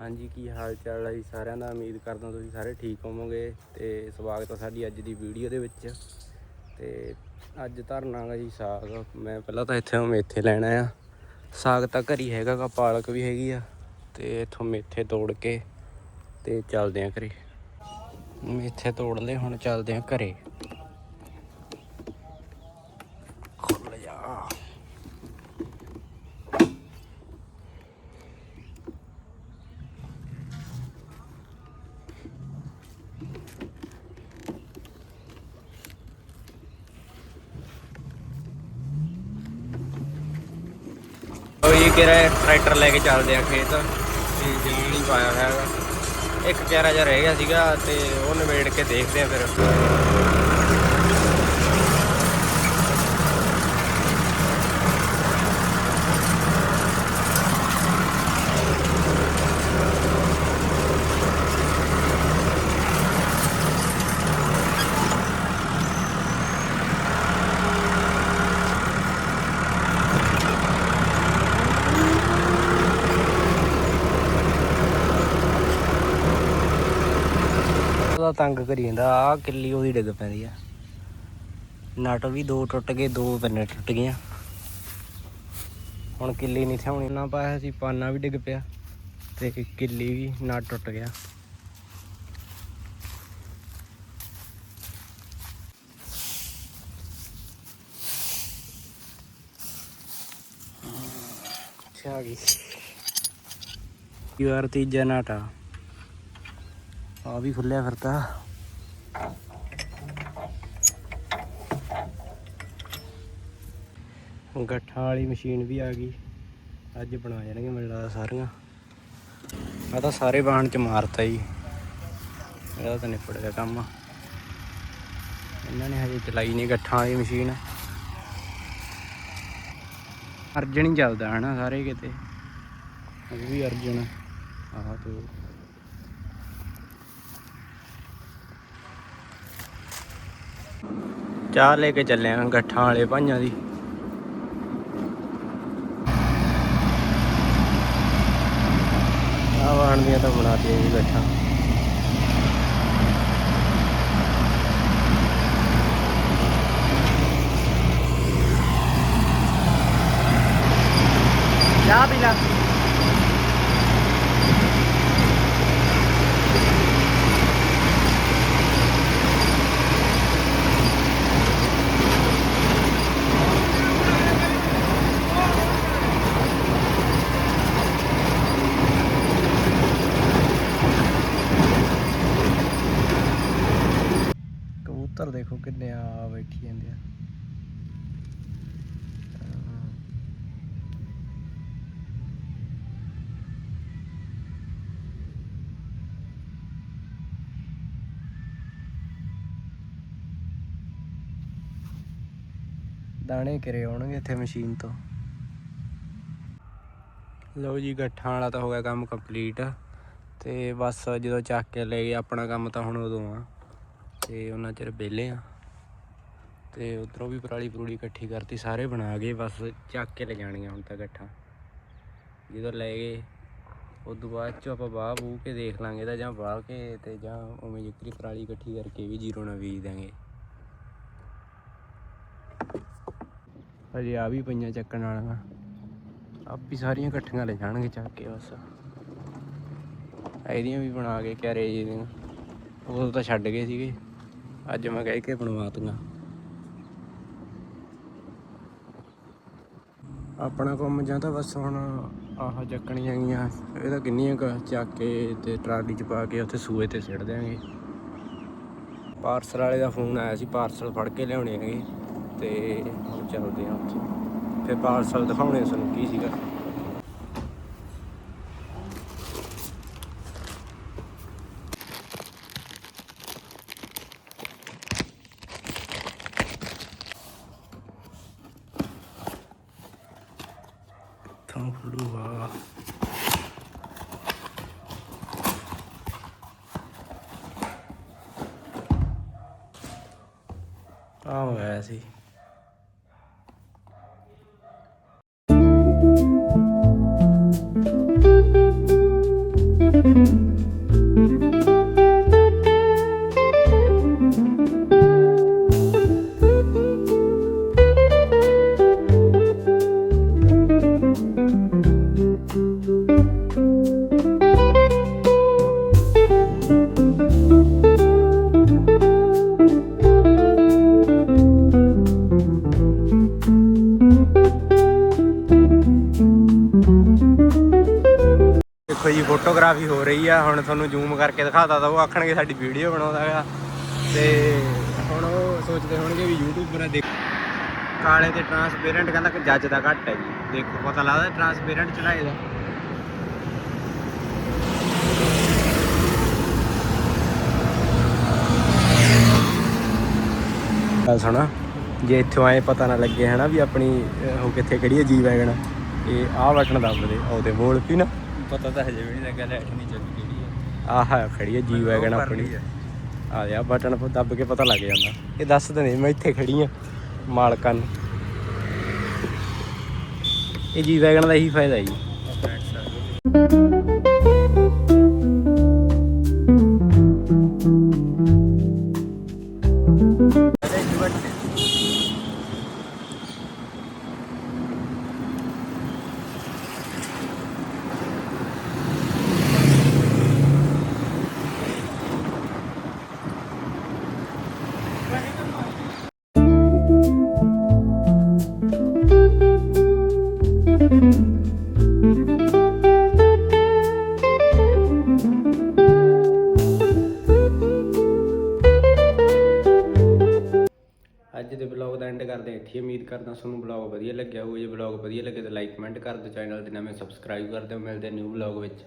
ਹਾਂਜੀ, ਕੀ ਹਾਲ ਚਾਲ ਹੈ ਜੀ ਸਾਰਿਆਂ ਦਾ? ਉਮੀਦ ਕਰਦਾ ਤੁਸੀਂ ਸਾਰੇ ਠੀਕ ਹੋਵੋਗੇ ਤੇ ਸਵਾਗਤ ਹੈ ਸਾਡੀ ਅੱਜ ਦੀ ਵੀਡੀਓ ਦੇ ਵਿੱਚ। ਤੇ ਅੱਜ ਧਰਨਾ ਗਾ ਜੀ ਸਾਗ। ਮੈਂ ਪਹਿਲਾਂ ਤਾਂ ਇੱਥੇ ਮੇਥੇ ਲੈਣਾ ਆ ਸਾਗ ਤਾਂ ਘਰੀ ਹੈਗਾ ਪਾਲਕ ਵੀ ਹੈਗੀ ਆ ਤੇ ਇੱਥੋਂ ਮੇਥੇ ਤੋੜ ਕੇ ਤੇ ਚੱਲਦੇ ਆ ਘਰੇ। ਮੇਥੇ ਤੋੜ ਲਏ ਹੁਣ ਚੱਲਦੇ ਆ ਘਰੇ। ਖੁੱਲ ਜਾ ਉਹ ਇਹ ਕਿਹੜਾ ਟਰੈਕਟਰ ਲੈ ਕੇ ਚੱਲਦੇ ਆ ਖੇਤ। ਤੇ ਜ਼ਮੀਨ ਹੀ ਪਾਇਆ ਹੋਇਆ ਹੈਗਾ। ਇੱਕ ਕਿਆਰਾ ਜਿਹਾ ਰਹਿ ਗਿਆ ਸੀਗਾ ਤੇ ਉਹ ਨਿਬੇੜ ਕੇ ਦੇਖਦੇ ਆ ਫਿਰ। ਉਹਦਾ ਤੰਗ ਕਰੀ ਜਾਂਦਾ ਆ ਕਿੱਲੀ ਉਹਦੀ ਡਿੱਗ ਪੈਂਦੀ ਆ। ਨਟ ਵੀ ਦੋ ਟੁੱਟ ਗਏ, ਦੋ ਪੰਨੇ ਟੁੱਟ ਗਈਆਂ। ਹੁਣ ਕਿੱਲੀ ਨਹੀਂ ਥਾਉਣੀ ਨਾ ਪਾਇਆ ਸੀ, ਪਾਨਾ ਵੀ ਡਿੱਗ ਪਿਆ ਤੇ ਕਿੱਲੀ ਵੀ ਨਟ ਟੁੱਟ ਗਿਆ। ਆ ਗਈ। ਯਾਰ ਤੀਜਾ ਨਾਟਾ ਆ ਵੀ ਖੁੱਲਿਆ ਫਿਰਦਾ ਗੱਠਾਂ ਵਾਲੀ ਮਸ਼ੀਨ ਵੀ ਆ ਗਈ। ਅੱਜ ਬਣਾ ਜਾਣਗੇ ਮੈਨੂੰ ਲੱਗਦਾ ਸਾਰੀਆਂ। ਆ ਤਾਂ ਸਾਰੇ ਵਾਹਣ ਚ ਮਾਰਤਾ ਜੀ। ਇਹਦਾ ਤਾਂ ਨਿਪੜ ਗਿਆ ਕੰਮ। ਇਹਨਾਂ ਨੇ ਹਜੇ ਚਲਾਈ ਨਹੀਂ ਗੱਠਾਂ ਵਾਲੀ ਮਸ਼ੀਨ। ਅਰਜਨ ਹੀ ਚੱਲਦਾ ਹਨਾ, ਸਾਰੇ ਕਿਤੇ। ਇਹ ਵੀ ਅਰਜਨ। ਆਹ ਤੋ ਚਾਹ ਲੈ ਕੇ ਚੱਲੇ ਆਂ ਗੱਠਾਂ ਵਾਲੇ ਭਾਈਆਂ ਦੀ। ਆਹ ਵਾਣ ਦੀਆਂ ਤਾਂ ਬਣਾਤੀਆਂ ਜੀ ਗੱਠਾਂ। ਚਾਹ ਪੀ ਲਾ। ਕਬੂਤਰ ਦੇਖੋ ਕਿੰਨੇ ਆ ਬੈਠੀ ਜਾਂਦੇ ਆ। ਦਾਣੇ ਕਿਰੇ ਆਉਣਗੇ ਇੱਥੇ ਮਸ਼ੀਨ ਤੋਂ। ਲਓ ਜੀ, ਗੱਠਾਂ ਵਾਲਾ ਤਾਂ ਹੋ ਗਿਆ ਕੰਮ ਕੰਪਲੀਟ ਤੇ ਬਸ ਜਦੋਂ ਚੱਕ ਕੇ ਲੈ ਗਏ ਆਪਣਾ ਕੰਮ ਤਾਂ ਹੁਣ ਉਦੋਂ ਆ। ਤੇ ਉਹਨਾਂ ਚਿਰ ਵਿਹਲੇ ਆ। ਤੇ ਉਧਰੋਂ ਵੀ ਪਰਾਲੀ ਪਰੂਲੀ ਇਕੱਠੀ ਕਰਤੀ, ਸਾਰੇ ਬਣਾ ਗਏ, ਬਸ ਚੱਕ ਕੇ ਲੈ ਜਾਣੀਆਂ ਹੁਣ ਤਾਂ ਇਕੱਠਾ। ਜਦੋਂ ਲੈ ਗਏ, ਉਦੋਂ ਬਾਅਦ ਚ ਆਪਾਂ ਬਾਹ ਬੂ ਕੇ ਦੇਖ ਲਾਂਗੇ ਤਾਂ ਜਾਂ ਬਾਹ ਕੇ ਤੇ ਜਾਂ ਉਵੇਂ ਜਿਕਰੀ ਪਰਾਲੀ ਇਕੱਠੀ ਕਰਕੇ ਵੀ ਜੀਰੋ ਨਾਲ ਬੀਜ ਦਾਂਗੇ ਹਜੇ ਆ ਵੀ ਪਈਆਂ ਚੱਕਣ ਵਾਲੀਆਂ। ਆਪ ਹੀ ਸਾਰੀਆਂ ਇਕੱਠੀਆਂ ਲੈ ਜਾਣਗੇ ਚੱਕ ਕੇ ਬਸ। ਇਹਦੀਆਂ ਵੀ ਬਣਾ ਕੇ ਕਿਆਰੇ ਜੀ ਦੀਆਂ ਉਹ ਤਾਂ ਛੱਡ ਗਏ ਸੀਗੇ। ਅੱਜ ਮੈਂ ਕਹਿ ਕੇ ਬਣਵਾਤੀਆਂ ਆਪਣਾ ਕੰਮ ਜਾਂ ਤਾਂ ਬਸ ਹੁਣ ਆਹ ਚੱਕਣੀਆਂ ਗੀਆਂ ਇਹ ਤਾਂ ਕਿੰਨੀਆਂ ਕੁ ਚੱਕ ਕੇ ਤੇ ਟਰਾਲੀ 'ਚ ਪਾ ਕੇ ਉੱਥੇ ਸੂਏ ਤੇ ਸਿੱਟ ਦਿਆਂਗੇ। ਪਾਰਸਲ ਵਾਲੇ ਦਾ ਫੋਨ ਆਇਆ ਸੀ, ਪਾਰਸਲ ਫੜ ਕੇ ਲਿਆਉਣੇ ਹੈਗੇ। ਤੇ ਹੁਣ ਚੱਲਦੇ ਆ ਉੱਥੇ। ਫਿਰ ਪਾਰਸਲ ਦਿਖਾਉਣੇ ਸਾਨੂੰ ਕੀ ਸੀਗਾ। ਕਿੱਥੋਂ ਖੁੱਲੂਗਾ ਆ ਹੋਇਆ ਸੀ ਫੋਟੋਗ੍ਰਾਫੀ ਹੋ ਰਹੀ ਆ। ਹੁਣ ਤੁਹਾਨੂੰ ਜ਼ੂਮ ਕਰਕੇ ਦਿਖਾਤਾ ਤਾਂ ਉਹ ਆਖਣਗੇ ਸਾਡੀ ਵੀਡੀਓ ਬਣਾਉਂਦਾ ਹੈਗਾ ਤੇ ਹੁਣ ਉਹ ਸੋਚਦੇ ਹੋਣਗੇ ਵੀ ਯੂਟਿਊਬਰ ਆ ਦੇਖ ਕਾਲੇ ਤੇ ਟਰਾਂਸਪੇਰੈਂਟ ਕਹਿੰਦਾ ਕਿ ਜੱਜ ਦਾ ਘੱਟ ਹੈ ਜੀ। ਦੇਖੋ, ਪਤਾ ਲੱਗਦਾ ਟਰਾਂਸਪੇਰੈਂਟ ਚੜਾਏ ਦਾ। ਗੱਲ ਸੁਣਾ, ਜੇ ਇੱਥੋਂ ਆਏ ਪਤਾ ਨਾ ਲੱਗੇ ਹਨਾ ਵੀ ਆਪਣੀ ਉਹ ਕਿੱਥੇ ਖੜੀ ਹੈ ਜੀ ਵੈਗਨ ਇਹ ਆਹ ਬਟਨ ਦੱਬਦੇ ਉਹਦੇ ਬੋਲ ਪੀ ਨਾ। ਪਤਾ ਤਾਂ ਹਜੇ ਵੀ ਨਹੀਂ ਲੱਗਾ ਲੈਟ ਨਹੀਂ ਚੱਲੀ ਕਿਹੜੀ ਹੈ ਆਹ ਖੜੀ ਹੈ ਜੀ ਵੈਗਨ ਆਪਣੀ। ਆ। ਯਾ ਬਟਨ ਦੱਬ ਕੇ ਪਤਾ ਲੱਗ ਜਾਂਦਾ। ਇਹ ਦੱਸ ਦੇ ਨਹੀਂ ਮੈਂ ਇੱਥੇ ਖੜੀ ਆ ਮਾਲਕਾਂ ਨੂੰ ਇਹ ਜੀ ਵੈਗਨ ਦਾ ਇਹੀ ਫਾਇਦਾ ਜੀ। ਕਰਦੇ ਉਮੀਦ ਕਰਦਾ ਤੁਹਾਨੂੰ ਬਲੌਗ ਵਧੀਆ ਲੱਗਿਆ ਹੋਵੇ ਜੇ ਬਲੌਗ ਵਧੀਆ ਲੱਗੇ ਤਾਂ ਲਾਈਕ ਕਮੈਂਟ ਕਰ ਦਿਓ। ਚੈਨਲ ਦੇ ਨਵੇਂ ਸਬਸਕ੍ਰਾਈਬ ਕਰ ਦਿਓ। ਮਿਲਦੇ ਨਿਊ ਬਲੌਗ ਵਿੱਚ।